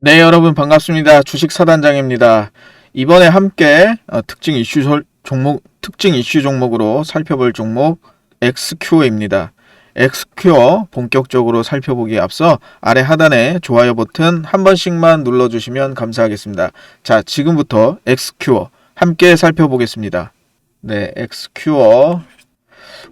네, 여러분 반갑습니다. 주식 사단장입니다. 이번에 함께 어, 특징 이슈 솔- 종목 특징 이슈 종목으로 살펴볼 종목 엑스큐어입니다. 엑스큐어 본격적으로 살펴보기에 앞서 아래 하단에 좋아요 버튼 한 번씩만 눌러 주시면 감사하겠습니다. 자, 지금부터 엑스큐어 함께 살펴보겠습니다. 네, 엑스큐어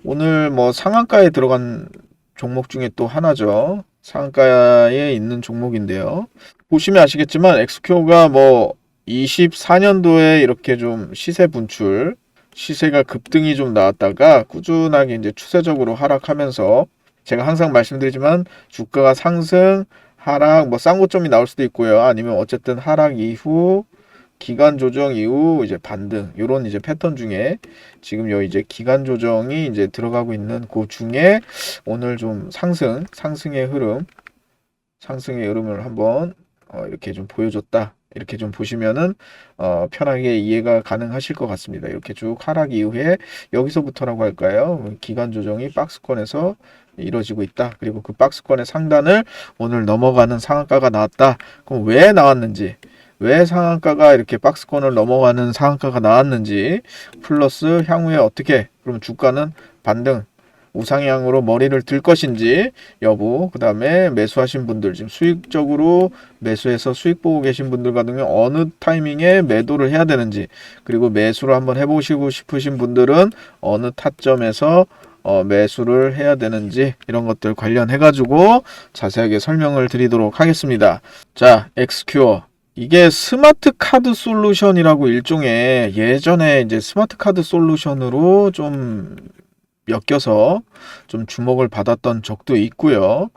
오늘 뭐 상한가에 들어간 종목 중에 또 하나죠. 상한가에 있는 종목인데요. 보시면 아시겠지만 엑스큐가 뭐 24년도에 이렇게 좀 시세 분출, 시세가 급등이 좀 나왔다가 꾸준하게 이제 추세적으로 하락하면서 제가 항상 말씀드리지만 주가가 상승, 하락, 뭐 쌍고점이 나올 수도 있고요. 아니면 어쨌든 하락 이후 기간 조정 이후 이제 반등 요런 이제 패턴 중에 지금 요 이제 기간 조정이 이제 들어가고 있는 그 중에 오늘 좀 상승, 상승의 흐름, 상승의 흐름을 한번 어, 이렇게 좀 보여줬다. 이렇게 좀 보시면은 어, 편하게 이해가 가능하실 것 같습니다. 이렇게 쭉 하락 이후에 여기서부터라고 할까요? 기간 조정이 박스권에서 이루어지고 있다. 그리고 그 박스권의 상단을 오늘 넘어가는 상한가가 나왔다. 그럼 왜 나왔는지, 왜 상한가가 이렇게 박스권을 넘어가는 상한가가 나왔는지, 플러스 향후에 어떻게, 그럼 주가는 반등, 우상향으로 머리를 들 것인지 여부, 그 다음에 매수하신 분들, 지금 수익적으로 매수해서 수익 보고 계신 분들 같은 경우 어느 타이밍에 매도를 해야 되는지, 그리고 매수를 한번 해보시고 싶으신 분들은 어느 타점에서 어, 매수를 해야 되는지 이런 것들 관련해 가지고 자세하게 설명을 드리도록 하겠습니다. 자, 엑스큐어 이게 스마트 카드 솔루션이라고 일종의 예전에 이제 스마트 카드 솔루션으로 좀 엮여서 좀 주목을 받았던 적도 있고요.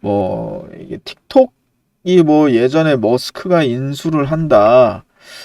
뭐 이게 틱톡이 뭐 예전에 머스크가 인수를 한다.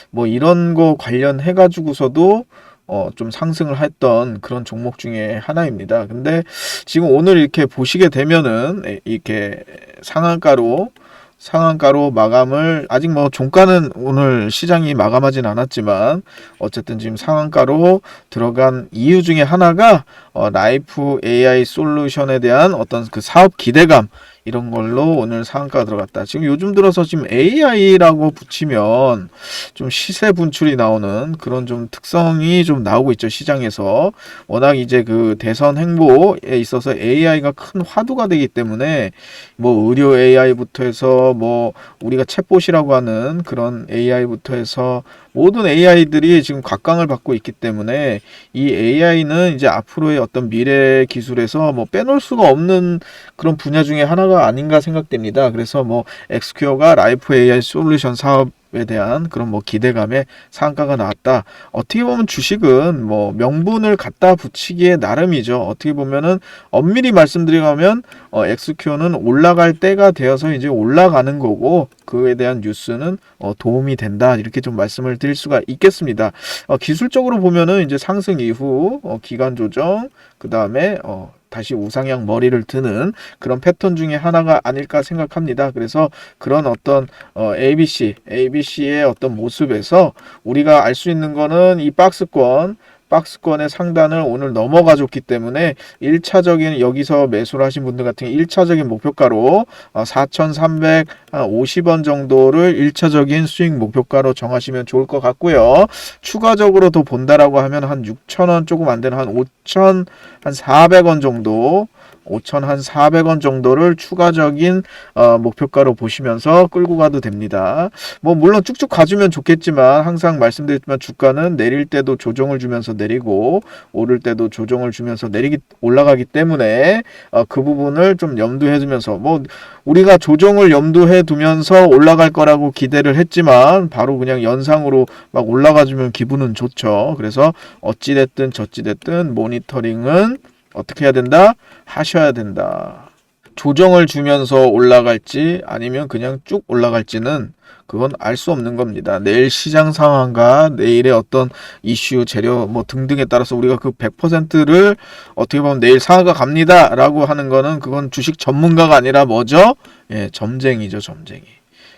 뭐 이런 거 관련해 가지고서도 어, 좀 상승을 했던 그런 종목 중에 하나입니다. 근데 지금 오늘 이렇게 보시게 되면은 에, 이렇게 상한가로 상한가로 마감을 아직 뭐 종가는 오늘 시장이 마감하진 않았지만 어쨌든 지금 상한가로 들어간 이유 중에 하나가 어, 라이프 AI 솔루션에 대한 어떤 그 사업 기대감 이런 걸로 오늘 상한가가 들어갔다. 지금 요즘 들어서 지금 AI라고 붙이면 좀 시세 분출이 나오는 그런 좀 특성이 좀 나오고 있죠 시장에서 워낙 이제 그 대선 행보에 있어서 AI가 큰 화두가 되기 때문에 뭐 의료 AI부터 해서 뭐 우리가 챗봇이라고 하는 그런 AI부터 해서 모든 AI들이 지금 각광을 받고 있기 때문에 이 AI는 이제 앞으로의 어떤 미래 기술에서 뭐 빼놓을 수가 없는 그런 분야 중에 하나가 아닌가 생각됩니다. 그래서 뭐 엑스큐어가 라이프 AI 솔루션 사업 에 대한 그런 뭐 기대감에 상가가 나왔다. 어떻게 보면 주식은 뭐 명분을 갖다 붙이기에 나름이죠. 어떻게 보면은 엄밀히 말씀드리면 어, 엑스큐어는 올라갈 때가 되어서 이제 올라가는 거고 그에 대한 뉴스는 어, 도움이 된다 이렇게 좀 말씀을 드릴 수가 있겠습니다. 어, 기술적으로 보면은 이제 상승 이후 어, 기간 조정 그 다음에 어, 다시 우상향 머리를 드는 그런 패턴 중에 하나가 아닐까 생각합니다. 그래서 그런 어떤 어, ABC, ABC의 어떤 모습에서 우리가 알 수 있는 거는 이 박스권 박스권의 상단을 오늘 넘어가 줬기 때문에 1차적인 여기서 매수를 하신 분들 같은 경우 1차적인 목표가로 4,350원 정도를 1차적인 수익 목표가로 정하시면 좋을 것 같고요. 추가적으로 더 본다라고 하면 한 6,000원 조금 안 되는 한 5,000, 한 400원 정도 5천 한 400원 정도를 추가적인 어, 목표가로 보시면서 끌고 가도 됩니다. 뭐 물론 쭉쭉 가주면 좋겠지만 항상 말씀드렸지만 주가는 내릴 때도 조정을 주면서 내리고 오를 때도 조정을 주면서 내리기 올라가기 때문에 어, 그 부분을 좀 염두해 두면서 뭐 우리가 조정을 염두해 두면서 올라갈 거라고 기대를 했지만 바로 그냥 연상으로 막 올라가 주면 기분은 좋죠. 그래서 어찌 됐든 저찌 됐든 모니터링은 어떻게 해야 된다? 하셔야 된다. 조정을 주면서 올라갈지 아니면 그냥 쭉 올라갈지는 그건 알 수 없는 겁니다. 내일 시장 상황과 내일의 어떤 이슈, 재료 뭐 등등에 따라서 우리가 그 100%를 어떻게 보면 내일 상하가 갑니다라고 하는 거는 그건 주식 전문가가 아니라 뭐죠? 예, 점쟁이죠, 점쟁이.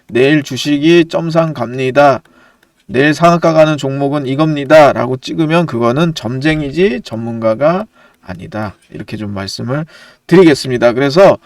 내일 주식이 점상 갑니다. 내일 상한가 가는 종목은 이겁니다. 라고 찍으면 그거는 점쟁이지 전문가가 아니다. 이렇게 좀 말씀을 드리겠습니다. 그래서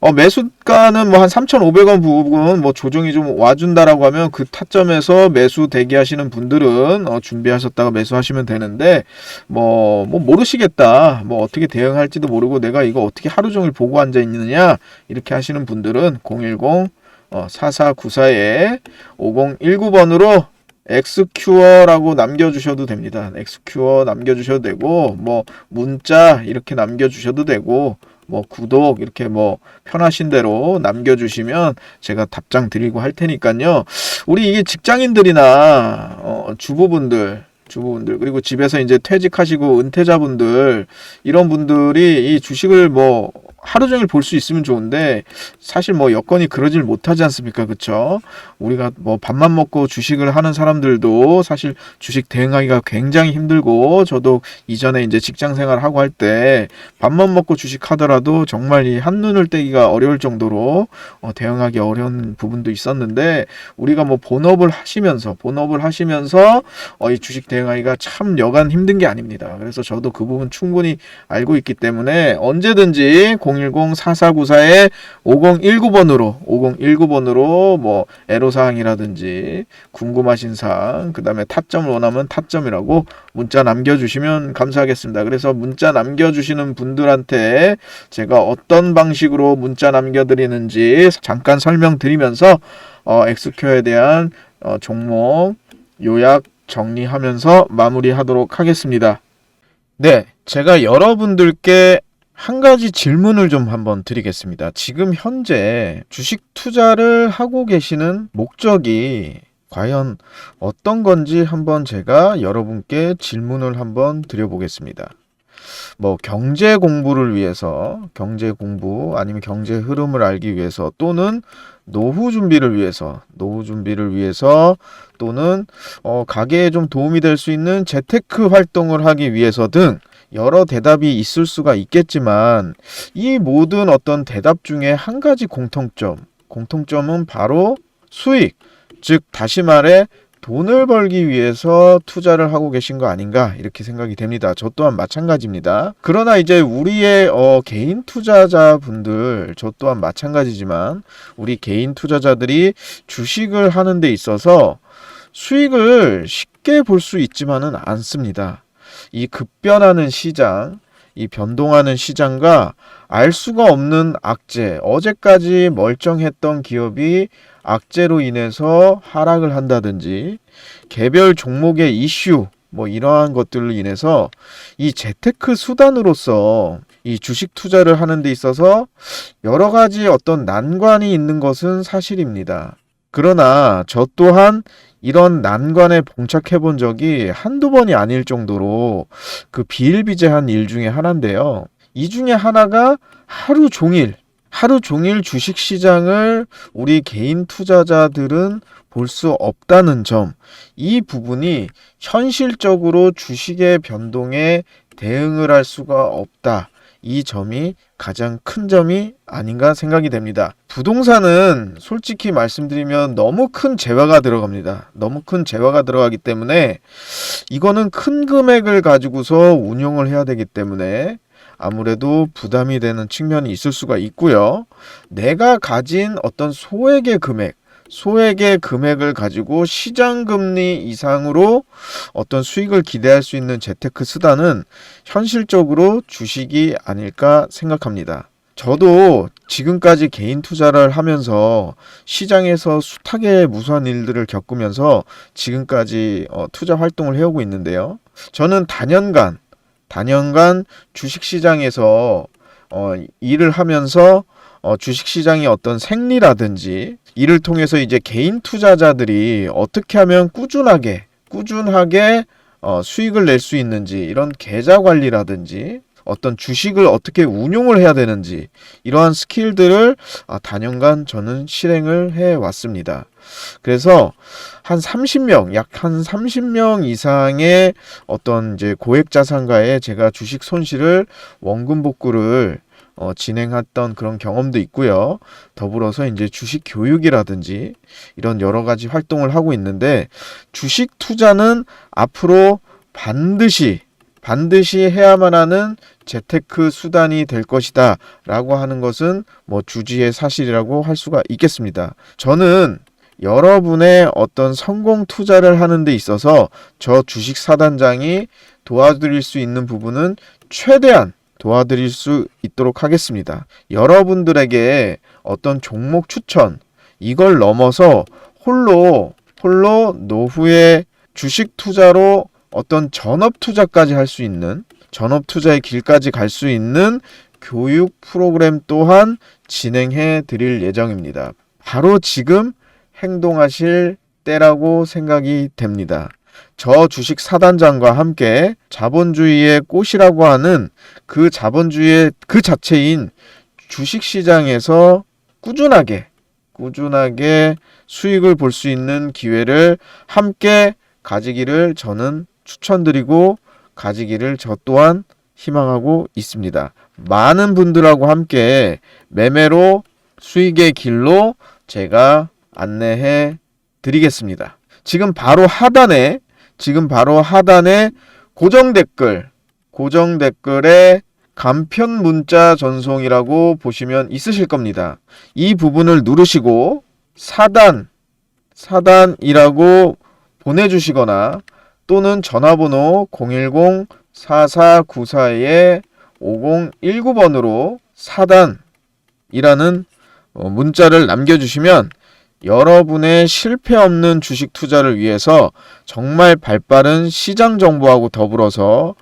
어, 매수가는 뭐 한 3,500원 부분 뭐 조정이 좀 와준다라고 하면 그 타점에서 매수 대기하시는 분들은 어, 준비하셨다가 매수하시면 되는데 뭐, 뭐 모르시겠다. 뭐 어떻게 대응할지도 모르고 내가 이거 어떻게 하루 종일 보고 앉아 있느냐 이렇게 하시는 분들은 010 어, 4494에 5019번으로 엑스큐어라고 남겨주셔도 됩니다. 엑스큐어 남겨주셔도 되고 뭐 문자 이렇게 남겨주셔도 되고 뭐 구독 이렇게 뭐 편하신 대로 남겨주시면 제가 답장 드리고 할 테니까요. 우리 이게 직장인들이나 어, 주부분들 주부분들 그리고 집에서 이제 퇴직하시고 은퇴자분들 이런 분들이 이 주식을 뭐 하루 종일 볼 수 있으면 좋은데 사실 뭐 여건이 그러질 못하지 않습니까 그쵸 우리가 뭐 밥만 먹고 주식을 하는 사람들도 사실 주식 대응하기가 굉장히 힘들고 저도 이전에 이제 직장 생활 하고 할 때 밥만 먹고 주식 하더라도 정말 이 한눈을 떼기가 어려울 정도로 어, 대응하기 어려운 부분도 있었는데 우리가 뭐 본업을 하시면서 본업을 하시면서 어, 이 주식 대응하기가 참 여간 힘든 게 아닙니다. 그래서 저도 그 부분 충분히 알고 있기 때문에 언제든지 010-4494에 5019번으로 5019번으로 뭐 애로사항이라든지 궁금하신 사항 그 다음에 타점을 원하면 타점이라고 문자 남겨주시면 감사하겠습니다. 그래서 문자 남겨주시는 분들한테 제가 어떤 방식으로 문자 남겨드리는지 잠깐 설명드리면서 어, 엑스큐에 대한 어, 종목 요약 정리하면서 마무리하도록 하겠습니다. 네, 제가 여러분들께 한 가지 질문을 좀 한번 드리겠습니다. 지금 현재 주식 투자를 하고 계시는 목적이 과연 어떤 건지 한번 제가 여러분께 질문을 한번 드려보겠습니다. 뭐 경제 공부를 위해서 경제 공부 아니면 경제 흐름을 알기 위해서 또는 노후 준비를 위해서 노후 준비를 위해서 또는 어, 가게에 좀 도움이 될 수 있는 재테크 활동을 하기 위해서 등 여러 대답이 있을 수가 있겠지만 이 모든 어떤 대답 중에 한 가지 공통점 공통점은 바로 수익 즉 다시 말해 돈을 벌기 위해서 투자를 하고 계신 거 아닌가 이렇게 생각이 됩니다. 저 또한 마찬가지입니다. 그러나 이제 우리의 어, 개인 투자자분들 저 또한 마찬가지지만 우리 개인 투자자들이 주식을 하는 데 있어서 수익을 쉽게 볼 수 있지만은 않습니다. 이 급변하는 시장, 이 변동하는 시장과 알 수가 없는 악재, 어제까지 멀쩡했던 기업이 악재로 인해서 하락을 한다든지 개별 종목의 이슈 뭐 이러한 것들로 인해서 이 재테크 수단으로서 이 주식 투자를 하는 데 있어서 여러 가지 어떤 난관이 있는 것은 사실입니다. 그러나 저 또한 이런 난관에 봉착해 본 적이 한두 번이 아닐 정도로 그 비일비재한 일 중에 하나인데요. 이 중에 하나가 하루 종일 하루 종일 주식 시장을 우리 개인 투자자들은 볼 수 없다는 점, 이 부분이 현실적으로 주식의 변동에 대응을 할 수가 없다. 이 점이 가장 큰 점이 아닌가 생각이 됩니다. 부동산은 솔직히 말씀드리면 너무 큰 재화가 들어갑니다. 너무 큰 재화가 들어가기 때문에 이거는 큰 금액을 가지고서 운용을 해야 되기 때문에 아무래도 부담이 되는 측면이 있을 수가 있고요. 내가 가진 어떤 소액의 금액, 소액의 금액을 가지고 시장 금리 이상으로 어떤 수익을 기대할 수 있는 재테크 수단은 현실적으로 주식이 아닐까 생각합니다. 저도 지금까지 개인 투자를 하면서 시장에서 숱하게 무수한 일들을 겪으면서 지금까지 어, 투자 활동을 해오고 있는데요. 저는 단연간 단연간 주식시장에서 어, 일을 하면서 어, 주식시장의 어떤 생리라든지 이를 통해서 이제 개인 투자자들이 어떻게 하면 꾸준하게 꾸준하게 어, 수익을 낼 수 있는지 이런 계좌 관리라든지 어떤 주식을 어떻게 운용을 해야 되는지 이러한 스킬들을 아, 단연간 저는 실행을 해 왔습니다. 그래서 한 30명, 약 한 30명 이상의 어떤 이제 고액 자산가에 제가 주식 손실을 원금 복구를 어, 진행했던 그런 경험도 있고요. 더불어서 이제 주식 교육이라든지 이런 여러 가지 활동을 하고 있는데 주식 투자는 앞으로 반드시 반드시 해야만 하는 재테크 수단이 될 것이다 라고 하는 것은 뭐 주지의 사실이라고 할 수가 있겠습니다. 저는 여러분의 어떤 성공 투자를 하는 데 있어서 저 주식 사단장이 도와드릴 수 있는 부분은 최대한 도와드릴 수 있도록 하겠습니다. 여러분들에게 어떤 종목 추천 이걸 넘어서 홀로 홀로 노후에 주식 투자로 어떤 전업 투자까지 할 수 있는 전업 투자의 길까지 갈 수 있는 교육 프로그램 또한 진행해 드릴 예정입니다. 바로 지금 행동하실 때라고 생각이 됩니다. 저 주식 사단장과 함께 자본주의의 꽃이라고 하는 그 자본주의의 그 자체인 주식 시장에서 꾸준하게 꾸준하게 수익을 볼 수 있는 기회를 함께 가지기를 저는 추천드리고 가지기를 저 또한 희망하고 있습니다. 많은 분들하고 함께 매매로 수익의 길로 제가 안내해 드리겠습니다. 지금 바로 하단에 지금 바로 하단에 고정 댓글 고정 댓글에 간편 문자 전송이라고 보시면 있으실 겁니다. 이 부분을 누르시고 사단 사단이라고 보내주시거나 또는 전화번호 010-4494에 5019번으로 사단이라는 어, 문자를 남겨주시면 여러분의 실패 없는 주식 투자를 위해서 정말 발 빠른 시장 정보하고 더불어서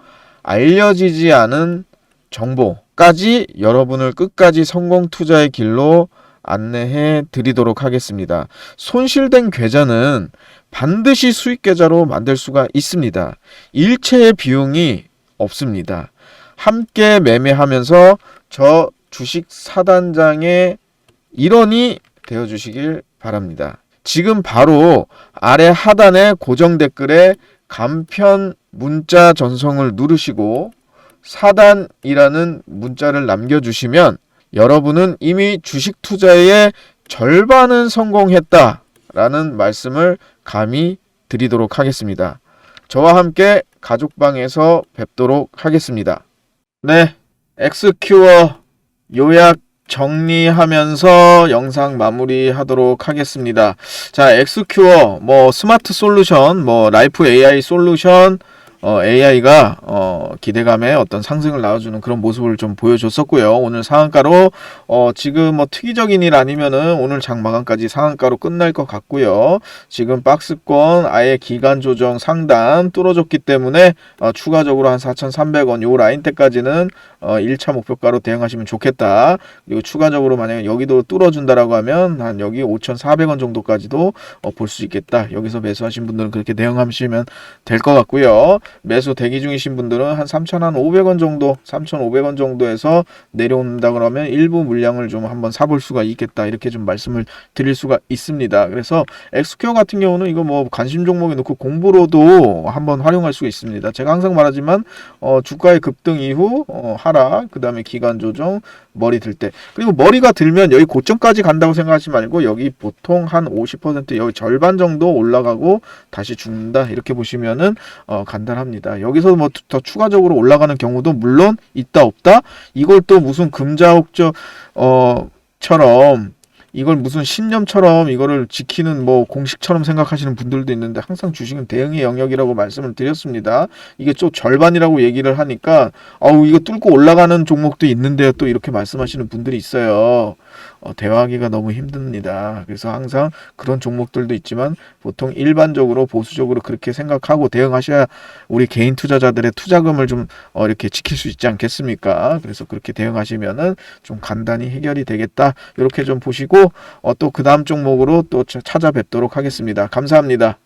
알려지지 않은 정보까지 여러분을 끝까지 성공 투자의 길로 안내해 드리도록 하겠습니다. 손실된 계좌는 반드시 수익 계좌로 만들 수가 있습니다. 일체의 비용이 없습니다. 함께 매매하면서 저 주식 사단장의 일원이 되어 주시길 바랍니다. 지금 바로 아래 하단의 고정 댓글에 간편 문자 전송을 누르시고 사단이라는 문자를 남겨주시면 여러분은 이미 주식 투자의 절반은 성공했다 라는 말씀을 감히 드리도록 하겠습니다. 저와 함께 가족방에서 뵙도록 하겠습니다. 네, 엑스큐어 요약 정리하면서 영상 마무리하도록 하겠습니다. 자, 엑스큐어 뭐 스마트 솔루션, 뭐 라이프 AI 솔루션 어, AI가 어, 기대감에 어떤 상승을 낳아주는 그런 모습을 좀 보여줬었고요. 오늘 상한가로 어, 지금 뭐 특이적인 일 아니면은 오늘 장 마감까지 상한가로 끝날 것 같고요. 지금 박스권 아예 기간 조정 상단 뚫어줬기 때문에 어, 추가적으로 한 4,300원 요 라인 때까지는 어, 1차 목표가로 대응하시면 좋겠다. 그리고 추가적으로 만약에 여기도 뚫어준다라고 하면 한 여기 5,400원 정도까지도 어, 볼 수 있겠다. 여기서 매수하신 분들은 그렇게 대응하시면 될 것 같고요. 매수 대기 중이신 분들은 한 3,500원 정도, 3,500원 정도에서 내려온다 그러면 일부 물량을 좀 한번 사볼 수가 있겠다. 이렇게 좀 말씀을 드릴 수가 있습니다. 그래서 엑스큐어 같은 경우는 이거 뭐 관심 종목에 넣고 공부로도 한번 활용할 수가 있습니다. 제가 항상 말하지만 어, 주가의 급등 이후 어, 하 락, 그 다음에 기간 조정, 머리 들 때. 그리고 머리가 들면 여기 고점까지 간다고 생각하지 말고 여기 보통 한 50% 여기 절반 정도 올라가고 다시 죽는다. 이렇게 보시면은 어, 간단합니다. 여기서 뭐 더 추가적으로 올라가는 경우도 물론 있다 없다. 이걸 또 무슨 금자옥저 어 처럼 이걸 무슨 신념처럼 이거를 지키는 뭐 공식처럼 생각하시는 분들도 있는데 항상 주식은 대응의 영역이라고 말씀을 드렸습니다. 이게 좀 절반이라고 얘기를 하니까 아우 이거 뚫고 올라가는 종목도 있는데요. 또 이렇게 말씀하시는 분들이 있어요. 어, 대화하기가 너무 힘듭니다. 그래서 항상 그런 종목들도 있지만 보통 일반적으로 보수적으로 그렇게 생각하고 대응하셔야 우리 개인 투자자들의 투자금을 좀 어, 이렇게 지킬 수 있지 않겠습니까? 그래서 그렇게 대응하시면은 좀 간단히 해결이 되겠다. 이렇게 좀 보시고 어, 또그 다음 종목으로 또 찾아뵙도록 하겠습니다. 감사합니다.